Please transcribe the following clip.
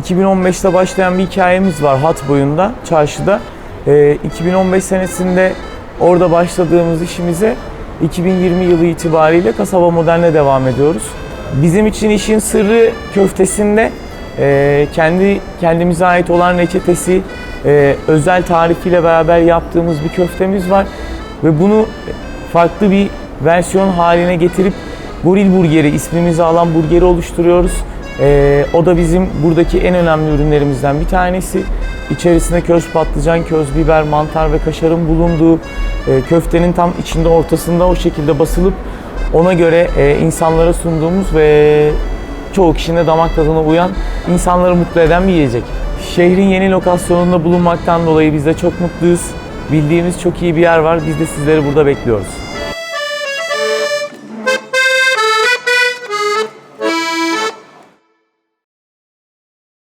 2015'te başlayan bir hikayemiz var hat boyunda, çarşıda. Ee, 2015 senesinde orada başladığımız işimize 2020 yılı itibariyle kasaba moderne devam ediyoruz. Bizim için işin sırrı köftesinde e, kendi kendimize ait olan reçetesi, e, özel tarifiyle beraber yaptığımız bir köftemiz var ve bunu farklı bir versiyon haline getirip Goril Burgeri ismimizi alan burgeri oluşturuyoruz. Ee, o da bizim buradaki en önemli ürünlerimizden bir tanesi. İçerisinde köz patlıcan, köz biber, mantar ve kaşarın bulunduğu e, köftenin tam içinde ortasında o şekilde basılıp ona göre e, insanlara sunduğumuz ve çoğu kişinin de damak tadına uyan, insanları mutlu eden bir yiyecek. Şehrin yeni lokasyonunda bulunmaktan dolayı biz de çok mutluyuz. Bildiğimiz çok iyi bir yer var. Biz de sizleri burada bekliyoruz.